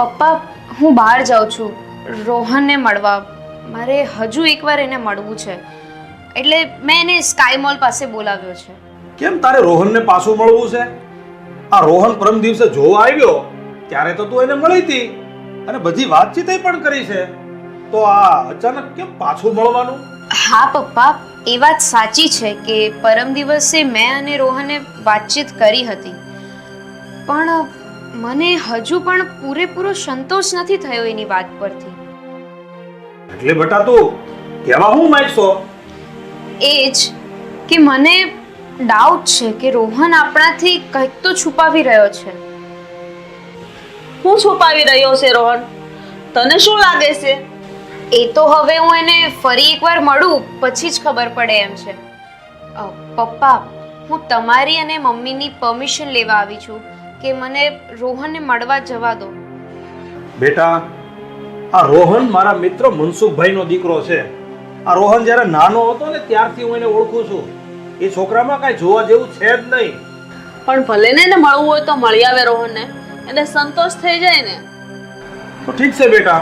પપ્પા હું બહાર જાઉં છું. રોહનને મળવા. મારે હજુ એકવાર એને મળવું છે. એટલે મેં એને સ્કાય મોલ પાસે બોલાવ્યો છે. કેમ તારે રોહનને પાછું મળવું છે? આ રોહન પરમ દિવસે જોવા આવ્યો ત્યારે તો તું એને મળી હતી. અને બધી વાતચીત પણ કરી છે. તો આ અચાનક કેમ પાછું મળવાનું? હા પપ્પા એ વાત સાચી છે કે પરમ દિવસે મેં અને રોહને વાતચીત કરી હતી. પણ મને હજુ પણ પૂરેપૂરો સંતોષ નથી થયો એની વાત પરથી. એટલે બટા તું કહેવા હું માંગશો એ જ કે મને ડાઉટ છે કે રોહન આપણાથી કંઈક તો છુપાવી રહ્યો છે. હું છુપાવી રહ્યો છે રોહન? તને શું લાગે છે? એ તો હવે હું એને ફરી એકવાર મળું પછી જ ખબર પડે એમ છે. પપ્પા હું તમારી અને મમ્મીની પરમિશન લેવા આવી છું. કે મને રોહનને મળવા જવા દો. બેટા આ રોહન મારા મિત્ર મનસુખભાઈનો દીકરો છે. આ રોહન જ્યારે નાનો હતો ને ત્યારથી હું એને ઓળખું છું. એ છોકરામાં કાંઈ જોવા જેવું છે જ નહીં. પણ ભલે ને એને મળવું હોય તો મળી આવે રોહનને. એને સંતોષ થઈ જાય ને. તો ઠીક છે બેટા.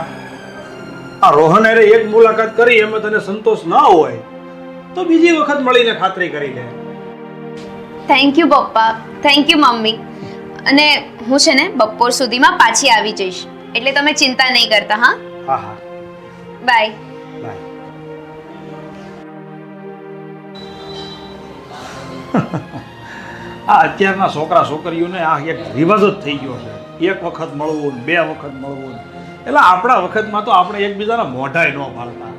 આ રોહન અરે એક મુલાકાત કરી એમાં તને સંતોષ ના હોય તો બીજી વખત મળીને ખાતરી કરી લે. થેન્ક યુ પપ્પા. Thank you mummy. અને હું છે ને બપોર સુધીમાં પાછી આવી જઈશ. એટલે તમે ચિંતા નહીં કરતા હા? હા હા. બાય. બાય. આ અત્યારના છોકરા છોકરીઓને આ એક રિવાજ જ થઈ ગયો છે. એક વખત મળવું ને બે વખત મળવું. એટલે આપણા વખતમાં તો આપણે એકબીજાના મોઢાય ન પાડતા.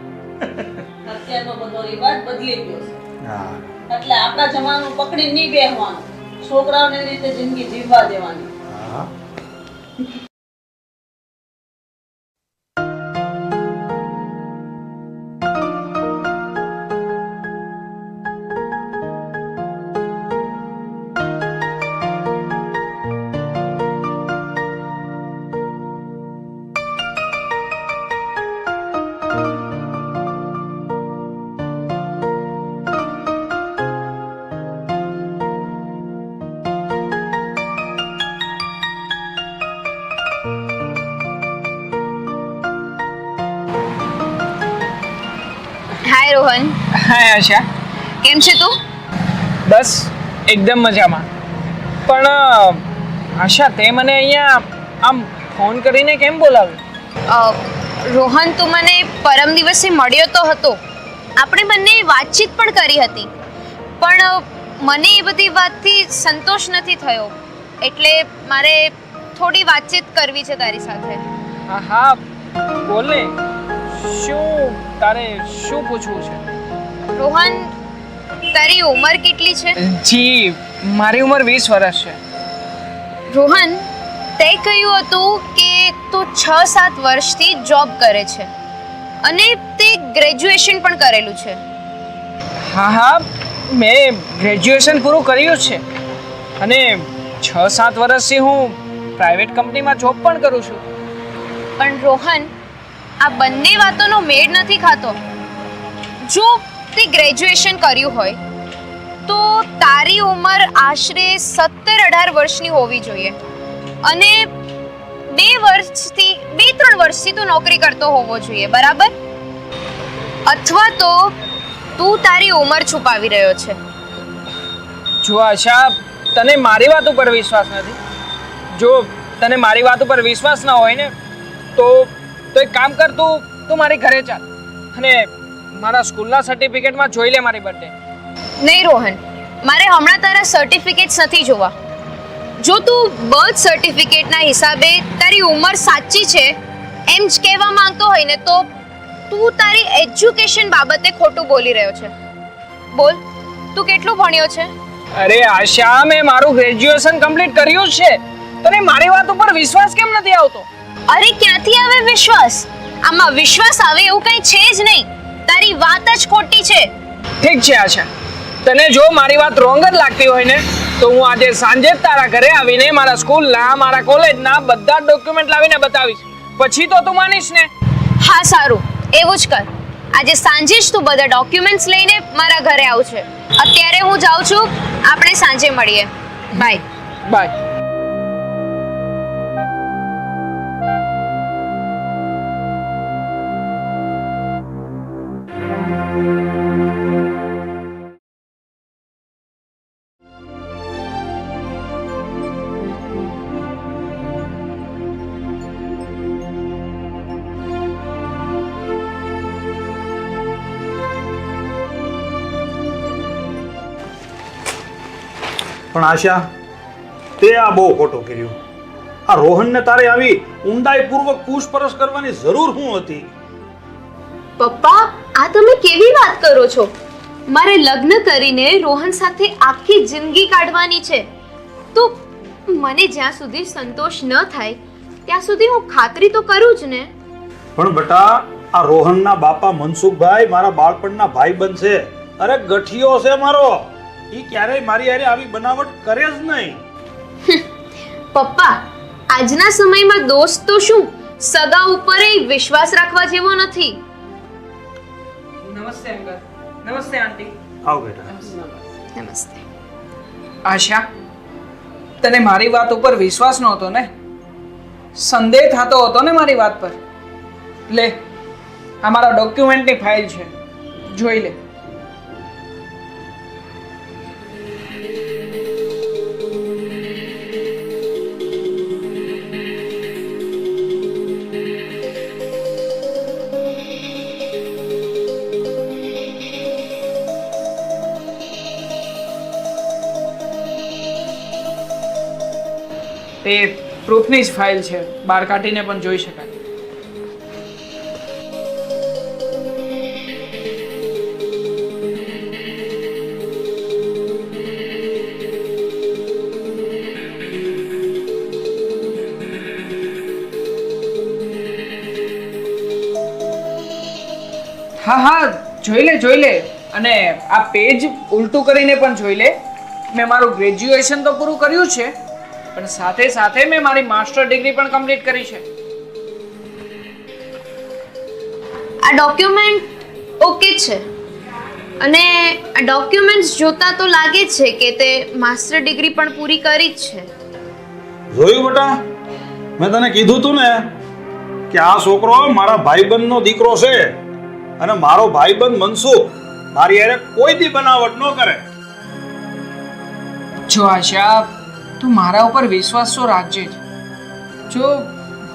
અત્યારનો બધો રિવાજ બદલી ગયો છે. હા. એટલે આપણા જમાનું પકડી નહીં બેહવાનું. છોકરાઓને રીતે જિંદગી જીવવા દેવાની. હાય આશા કેમ છે તું? બસ એકદમ મજામાં. પણ આશા તે મને અહીંયા આમ ફોન કરીને કેમ બોલાવ્યો? રોહન તું મને પરમ દિવસે મળ્યો તો હતો. આપણે બંને વાતચીત પણ કરી હતી. પણ મને એ બધી વાતથી સંતોષ નથી થયો. એટલે મારે થોડી વાતચીત કરવી છે તારી સાથે. હા હા બોલે શું તારે શું પૂછવું છે? રોહન તારી ઉંમર કેટલી છે? જી મારી ઉંમર વીસ વર્ષ છે. રોહન તે કહ્યું હતું કે તું છ સાત વર્ષથી જોબ કરે છે અને તે ગ્રેજ્યુએશન પણ કરેલું છે. હા હા મેં ગ્રેજ્યુએશન પૂરું કર્યું છે અને છ સાત વર્ષથી હું પ્રાઇવેટ કંપનીમાં જોબ પણ કરું છું. પણ રોહન આ બંને વાતોનો મેળ નથી ખાતો. જો તે ગ્રેજ્યુએશન કર્યું હોય, તો તારી ઉંમર આશરે સત્તર અઢાર વર્ષની હોવી જોઈએ. અને બે વર્ષથી, બે ત્રણ વર્ષથી તું નોકરી કરતો હોવો જોઈએ, બરાબર? અથવા તો તું તારી ઉંમર છુપાવી રહ્યો છે. જો આશા, તને મારી વાત ઉપર વિશ્વાસ નથી? જો તને મારી વાત ઉપર વિશ્વાસ ના હોય ને, તો તો એક કામ કર, તું તું મારી ઘરે ચાલ. અને મારા સ્કૂલના સર્ટિફિકેટમાં જોઈ લે મારી બર્થડે નહીં રોહન મારે હમણાં તારા સર્ટિફિકેટ્સ નથી જોવા. જો તું બર્થ સર્ટિફિકેટના હિસાબે તારી ઉંમર સાચી છે એમ જ કહેવા માંગતો હોય ને તો તું તારી એજ્યુકેશન બાબતે ખોટું બોલી રહ્યો છે. બોલ તું કેટલું ભણ્યો છે? અરે આશા મેં મારું ગ્રેજ્યુએશન કમ્પ્લીટ કર્યું જ છે. તને મારી વાત ઉપર વિશ્વાસ કેમ નથી આવતો? અરે ક્યાંથી આવે વિશ્વાસ? આમાં વિશ્વાસ આવે એવું કંઈ છે જ નહીં. તારી વાત જ ખોટી છે. ઠીક છે આશા તને જો મારી વાત રોંગ જ લાગતી હોય ને તો હું આજે સાંજે જ તારા ઘરે આવીને મારા સ્કૂલના મારા કોલેજના બધા ડોક્યુમેન્ટ લાવીને બતાવીશ. પછી તો તું માનીશ ને. હા સારું. એવું જ કર. આજે સાંજે જ તું બધા ડોક્યુમેન્ટ્સ લઈને મારા ઘરે આવશે અત્યારે હું જાઉં છું. આપણે સાંજે મળીએ. બાય બાય પણ આશા તે આ બહુ ખોટું કર્યું. આ રોહનને તારે આવી ઊંડાઈપૂર્વક પૂછપરછ કરવાની જરૂર શું હતી? પપ્પા આ તમે કેવી વાત કરો છો? મારે લગ્ન કરીને રોહન સાથે આખી જિંદગી કાઢવાની છે. તો મને જ્યાં સુધી સંતોષ ન થાય ત્યાં સુધી હું ખાતરી તો કરું જ ને. પણ બેટા આ રોહનના બાપા મનસુખભાઈ મારા બાળપણના ભાઈ બનશે અરે ગઠિયો છે મારો. ઈ ક્યારેય મારી હારે આવી બનાવટ કરે જ નહીં. પપ્પા આજના સમયમાં દોસ્ત તો શું? સગા ઉપર વિશ્વાસ રાખવા જેવો નથી. નમસ્તે અંકલ. નમસ્તે આંટી. આવ બેટા. નમસ્તે. આશા તને મારી વાત ઉપર વિશ્વાસ નહોતો ને? સંદેહ થતો હતો ને મારી વાત પર? લે આ મારા ડોક્યુમેન્ટની ફાઇલ છે. જોઈ લે. તે પ્રૂફની જ ફાઇલ છે. બહાર કાઢીને પણ જોઈ શકાય. હા હા, જોઈ લે જોઈ લે. અને આ પેજ ઉલટું કરીને પણ જોઈ લે. મેં મારું ગ્રેજ્યુએશન તો પૂરું કર્યું છે. પણ સાથે સાથે મેં મારી માસ્ટર ડિગ્રી પણ કમ્પ્લીટ કરી છે. આ ડોક્યુમેન્ટ ઓકે છે. અને આ ડોક્યુમેન્ટ્સ જોતા તો લાગે છે કે તે માસ્ટર ડિગ્રી પણ પૂરી કરી જ છે. જોયું બેટા? મેં તને કીધું તું ને કે આ છોકરો મારા ભાઈબંધનો દીકરો છે અને મારો ભાઈબંધ મનસુખ મારી યારે કોઈ દી બનાવટ ન કરે. જો આશા તું મારા ઉપર વિશ્વાસ તો રાખજે જ. જો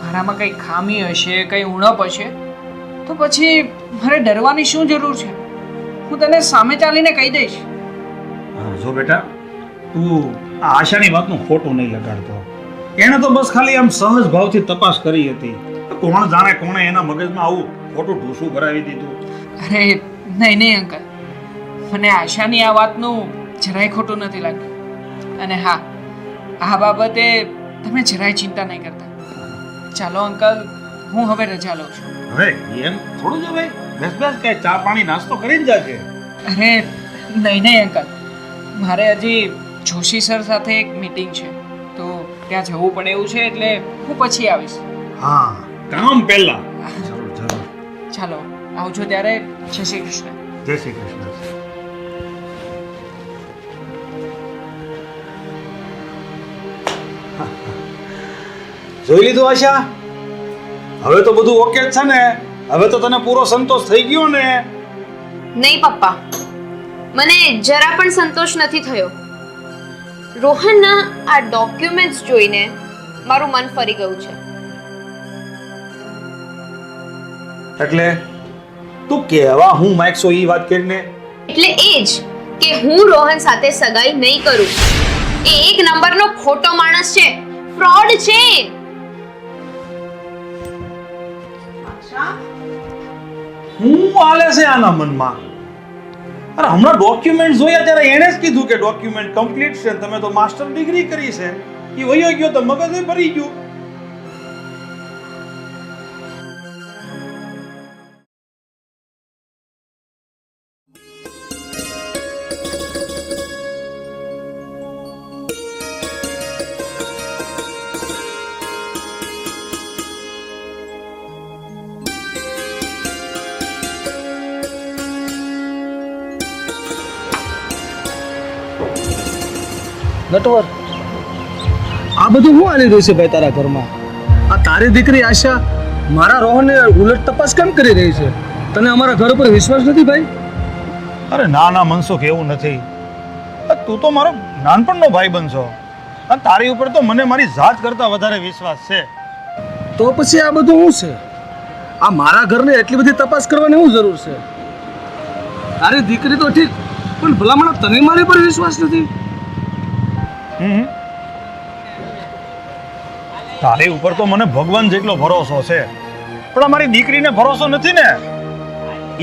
મારામાં કંઈ ખામી હશે કંઈ ઉણપ હશે તો પછી મારે ડરવાની શું જરૂર છે? હું તને સામે ચાલીને કહી દઈશ. જો બેટા તું આ આશાની વાતનું ખોટું નહીં લગાડતો. એણે તો બસ ખાલી આમ સહજ ભાવથી તપાસ કરી હતી. કોણ જાણે કોણે એના મગજમાં આવું ખોટું ઢૂસું ભરાવી દીધું? અરે નહીં નહીં અંકલ. મને આશાની આ વાતનું જરાય ખોટું નથી લાગ્યું. અને હા આ બાબતે તમે જરાય ચિંતા નહીં કરતા. ચાલો અંકલ હું હવે રજા લઉં છું. હવે એમ થોડું જ હવે? બેસ બેસ કે ચા પાણી નાસ્તો કરીને જાજે. અરે નહીં નહીં અંકલ. મારે હજી જોશી સર સાથે એક મીટિંગ છે. તો ત્યાં જવું પડે એવું છે એટલે હું પછી આવીશ. હા. કામ પહેલા. જરૂર જરૂર. ચાલો આવજો ત્યારે. જય શ્રી કૃષ્ણ. જય શ્રી કૃષ્ણ. જોઈ લીધું આશા? હવે તો બધું ઓકે જ છે ને. હવે તો તને પૂરો સંતોષ થઈ ગયો ને. નહીં પપ્પા. મને જરા પણ સંતોષ નથી થયો. રોહનના આ ડોક્યુમેન્ટ્સ જોઈને મારું મન ફરી ગયું છે. એટલે તું કહેવા હું માગશો એ વાત કરીને? એટલે એ જ કે હું રોહન સાથે સગાઈ નહીં કરું. એ એક નંબરનો ખોટો માણસ છે. ફ્રોડ છે. હું આલે છે આના મનમાં? અરે હમણાં ડોક્યુમેન્ટ જોયા ત્યારે એણે જ કીધું કે ડોક્યુમેન્ટ કમ્પ્લીટ છે તમે તો માસ્ટર ડિગ્રી કરી છે. એ વયો ગયો તો મગજ ભરી ગયું. નટવર આ બધું શું હાલી રહ્યું છે ભાઈ તારા ઘરમાં? આ તારી દીકરી આશા મારા રોહનને ઉલટ તપાસ કેમ કરી રહી છે? તને અમારા ઘર ઉપર વિશ્વાસ નથી ભાઈ? અરે ના ના મનસુખ એવું નથી. તું તો મારો નાનપણનો ભાઈ બનશો. અને તારી ઉપર તો મને મારી જાત કરતા વધારે વિશ્વાસ છે. તો પછી આ બધું શું છે? આ મારા ઘરને એટલી બધી તપાસ કરવાની શું જરૂર છે? તારી દીકરી તો ઠીક પણ ભલામણ તને મારી પર વિશ્વાસ નથી. તારી ઉપર તો મને ભગવાન જેટલો ભરોસો છે. પણ અમારી દીકરીને ભરોસો નથી ને.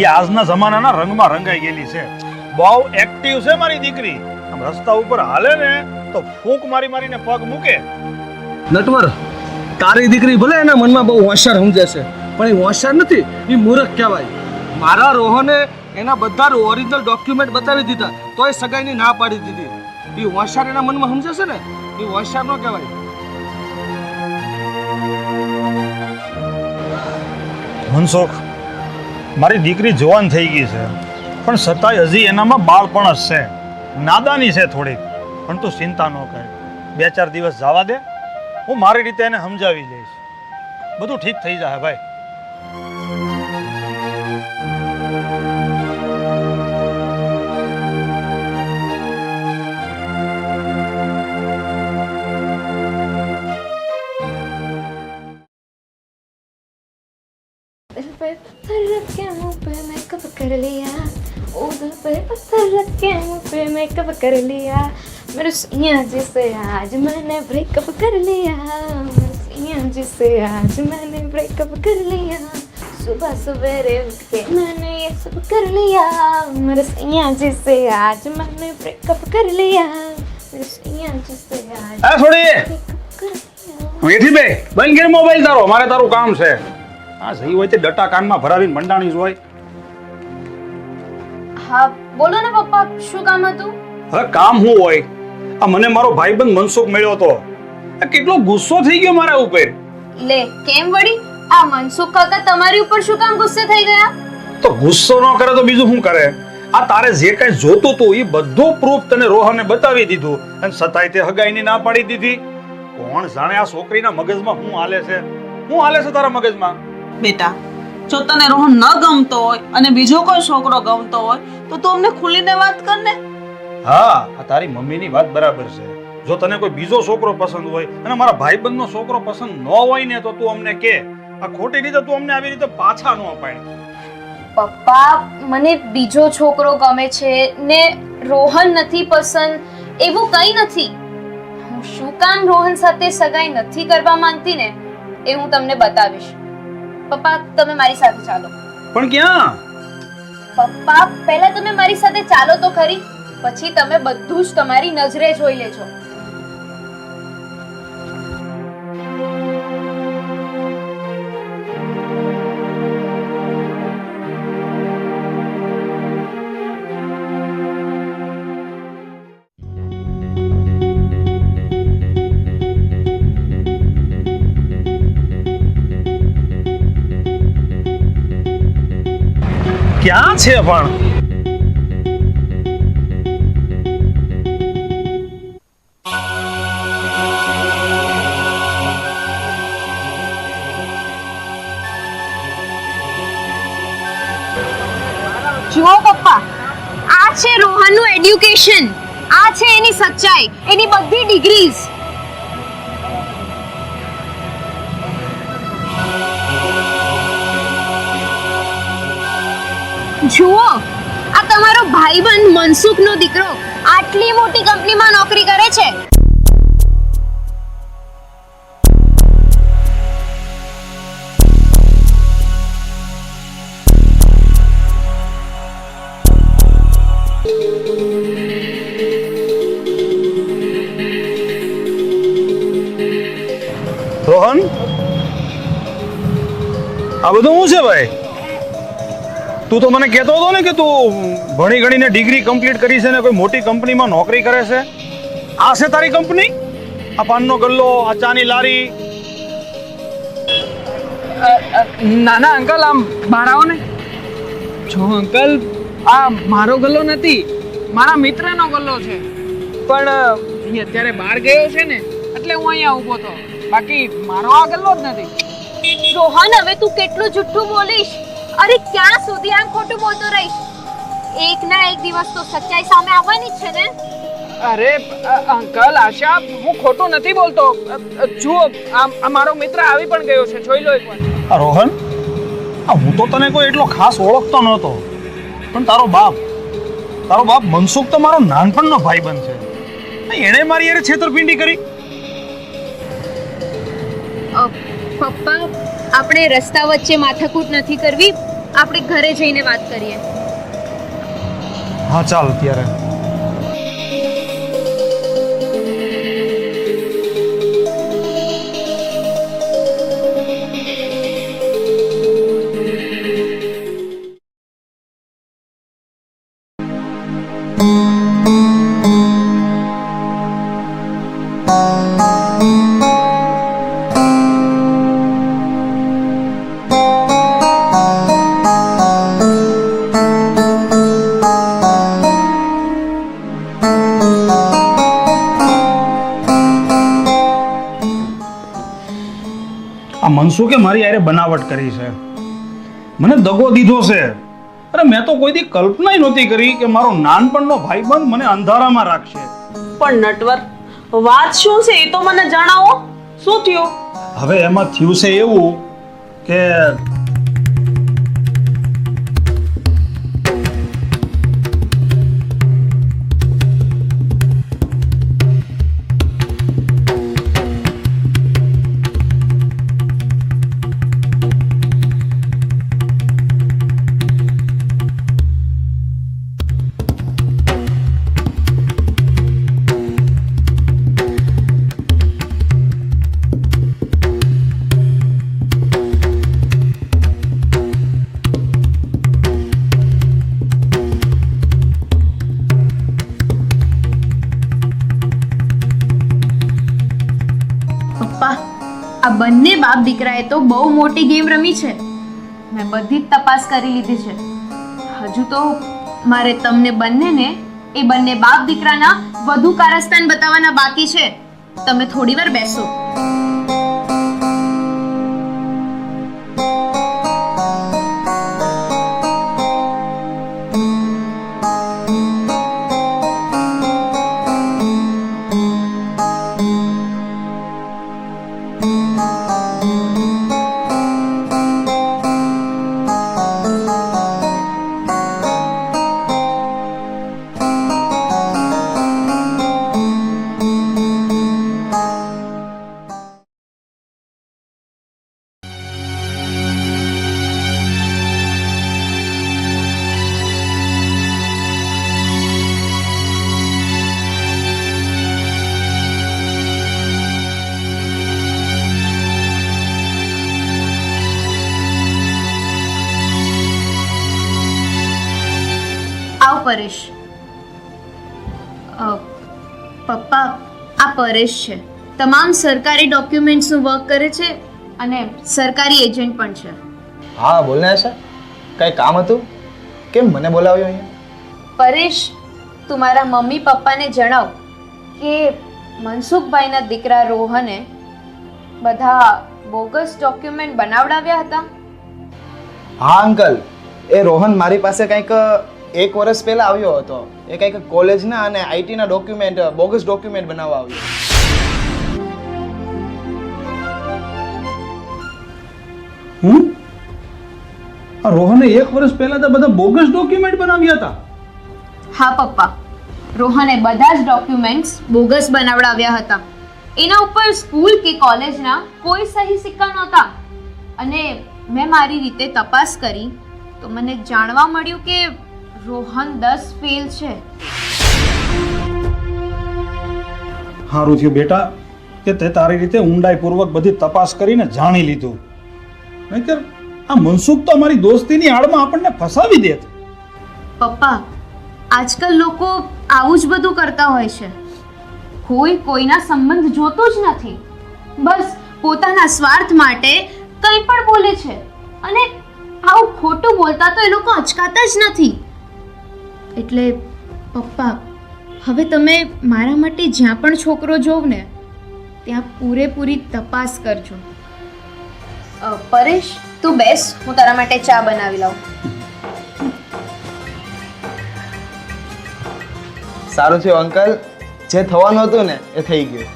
એ આજના જમાનાના રંગમાં રંગાઈ ગયેલી છે. બહુ એક્ટિવ છે મારી દીકરી. રસ્તા ઉપર હાલે ને, તો ફૂંક મારી મારીને પગ મૂકે. નટવર, તારી દીકરી ભલે એના મનમાં બહુ હોશિયાર સમજે છે, પણ એ હોશિયાર નથી, એ મૂર્ખ કહેવાય. મારા રોહને એના બધા ઓરિજિનલ ડોક્યુમેન્ટ બતાવી દીધા, તોય સગાઈની ના પાડી દીધી. એ હોશિયાર એના મનમાં સમજશે ને? એ હોશિયાર ન કહેવાય. મનસુખ, મારી દીકરી જવાન થઈ ગઈ છે. પણ છતાંય હજી એનામાં બાળપણ જ છે. નાદાની છે થોડીક, પણ તું ચિંતા ન કર. બે ચાર દિવસ જવા દે. હું મારી રીતે એને સમજાવી દઈશ બધું ઠીક થઈ જાય, ભાઈ. कर लिया ओ दिल पे पत्थर रख के मुंह पे मेकअप कर लिया मेरे सैया जी से आज मैंने ब्रेकअप कर लिया मेरे सैया जी से आज मैंने ब्रेकअप कर लिया सुबह सवेरे उठ के मैंने ये सब कर लिया मेरे सैया जी से आज मैंने ब्रेकअप कर लिया मेरे सैया जी से आज આ થોડી ब्रेकअप कर लिया એથી બે બંધ કરી મોબાઈલ તારો મારે તારું કામ છે આ સહી હોય તે ડટા કાનમાં ભરાવીને મંડાણી જ હોય હા બોલો ને પપ્પા શું કામ હતું? હવે કામ શું હોય? આ મને મારો ભાઈબંધ મનસુખ મળ્યો હતો. આ કેટલો ગુસ્સો થઈ ગયો મારા ઉપર. લે કેમ વળી? આ મનસુખ કાકા તમારી ઉપર શું કામ ગુસ્સે થઈ ગયા? તો ગુસ્સો ન કરે તો બીજું શું કરે? આ તારે જે કઈ જોતું તું એ બધું પ્રૂફ તને રોહને બતાવી દીધું. અને છતાંય તે હગાઈની ના પાડી દીધી. કોણ જાણે આ છોકરીના મગજમાં શું હાલે છે? શું હાલે છે તારા મગજમાં? બેટા જો તને રોહન ન ગમતો હોય અને બીજો કોઈ છોકરો ગમતો હોય તો તું અમને ખુલીને વાત કર ને. હા આ તારી મમ્મીની વાત બરાબર છે. જો તને કોઈ બીજો છોકરો પસંદ હોય અને મારા ભાઈબંધનો છોકરો પસંદ ન હોય ને તો તું અમને કે. આ ખોટી રીતે તું અમને આવી રીતે પાછા ન અપાય. પપ્પા મને બીજો છોકરો ગમે છે ને રોહન નથી પસંદ એવું કંઈ નથી. હું શું કામ રોહન સાથે સગાઈ નથી કરવા માંગતી ને એ હું તમને બતાવીશ. પપ્પા તમે મારી સાથે ચાલો. પણ ક્યાં? પપ્પા પહેલા તમે મારી સાથે ચાલો તો ખરી. પછી તમે બધું જ તમારી નજરે જોઈ લેજો. ક્યાં છે પણ? જુઓ પપ્પા, આ છે રોહનનું એડ્યુકેશન આ છે એની સચ્ચાઈ, એની બધી ડિગ્રીઝ જુઓ, આ તમારો ભાઈબંધ મનસુખનો દીકરો આટલી મોટી કંપનીમાં નોકરી કરે છે. રોહન, આ બધું શું છે ભાઈ? તું તો મને કહેતો હતો ને કે તું ભણી ગણીને ડિગ્રી કમ્પ્લીટ કરી છે ને કોઈ મોટી કંપનીમાં નોકરી કરે છે? આ છે તારી કંપની? આ પાનનો ગલ્લો આ ચાની લારી. ના ના અંકલ આમ બહાર આવો ને? જો અંકલ આ મારો ગલ્લો નથી મારા મિત્રનો ગલ્લો છે. પણ એ અત્યારે બહાર ગયો છે ને એટલે હું અહીંયા ઊભો હતો. બાકી મારો આ ગલ્લો જ નથી. રોહન હવે તું કેટલું જુઠ્ઠું બોલીશ? અરે ક્યાં સુધી આમ ખોટું બોલતો રહીશ? એક ના એક દિવસ તો સચ્ચાઈ સામે આવવાની જ છે ને. અરે અંકલ આશા હું ખોટું નથી બોલતો. જુઓ આ આ મારો મિત્ર આવી પણ ગયો છે જોઈ લો એકવાર. રોહન આ હું તો તને કોઈ એટલો ખાસ ઓળખતો નહોતો. પણ તારો બાપ તારો બાપ મનસુખ તો મારો નાનપણનો ભાઈબંધ છે. એણે મારી યારે છેતરપિંડી કરી? પપ્પા આપણે રસ્તા વચ્ચે માથાકૂટ નથી કરવી. આપણે ઘરે જઈને વાત કરીએ. હા ચાલ અત્યારે મનસુખે મારી યારે બનાવટ કરી છે? મને દગો દીધો છે. અરે મેં તો કોઈ દી કલ્પના નહોતી કરી કે મારો નાનપણનો ભાઈબંધ મને અંધારામાં રાખશે. પણ નટવર વાત શું છે એ તો મને જણાવો. શું થયું? હવે એમાં થયું છે એવું કે દીકરાએ તો બહુ મોટી ગેમ રમી છે. મેં બધી જ તપાસ કરી લીધી છે. હજુ તો મારે તમને બંનેને, એ બંને બાપ દીકરાના વધુ કારસ્તાન બતાવવાના બાકી છે. તમે થોડી વાર બેસો. પરેશ. પપ્પા આ પરેશ છે. તમામ સરકારી ડોક્યુમેન્ટ્સનું વર્ક કરે છે અને સરકારી એજન્ટ પણ છે. હા બોલને આશા. કઈ કામ હતું? કેમ મને બોલાવ્યો અહીંયા? પરેશ તું મારા મમ્મી પપ્પાને જણાવ કે મનસુખભાઈના દીકરા રોહને બધા બોગસ ડોક્યુમેન્ટ બનાવડાવ્યા હતા. હા અંકલ. એ રોહન મારી પાસે કંઈક એક વર્ષ પહેલા આવ્યો હતો. એ કંઈક કોલેજના અને આઈટીના ડોક્યુમેન્ટ બોગસ ડોક્યુમેન્ટ બનાવવા આવ્યો. હું? આ રોહને એક વર્ષ પહેલા તો બધા બોગસ ડોક્યુમેન્ટ બનાવ્યા હતા. હા પપ્પા. રોહને બધા જ ડોક્યુમેન્ટ્સ બોગસ બનાવડાવ્યા હતા. એના ઉપર સ્કૂલ કે કોલેજના કોઈ સહી સિક્કા નહોતા. અને મેં મારી રીતે તપાસ કરી તો મને જાણવા મળ્યું કે રોહન દસ ફેલ છે. સારું થયું બેટા કે તે તારી રીતે ઊંડાઈપૂર્વક બધી તપાસ કરીને જાણી લીધું. નહીતર આ મનસુખ તો અમારી દોસ્તીની આડમાં આપણને ફસાવી દેત પપ્પા આજકાલ લોકો આવું જ બધું કરતા હોય છે. કોઈ કોઈના સંબંધ જોતો જ નથી. બસ પોતાના સ્વાર્થ માટે કંઈ પણ બોલે છે. અને આવું ખોટું બોલતા તો એ લોકો અચકાતા જ નથી. એટલે પપ્પા હવે તમે મારા માટે જ્યાં પણ છોકરો જોવ ને ત્યાં પૂરેપૂરી તપાસ કરજો. પરેશ તું બેસ હું તારા માટે ચા બનાવી લઉં. સારું થયું અંકલ જે થવાનું હતું ને એ થઈ ગયું.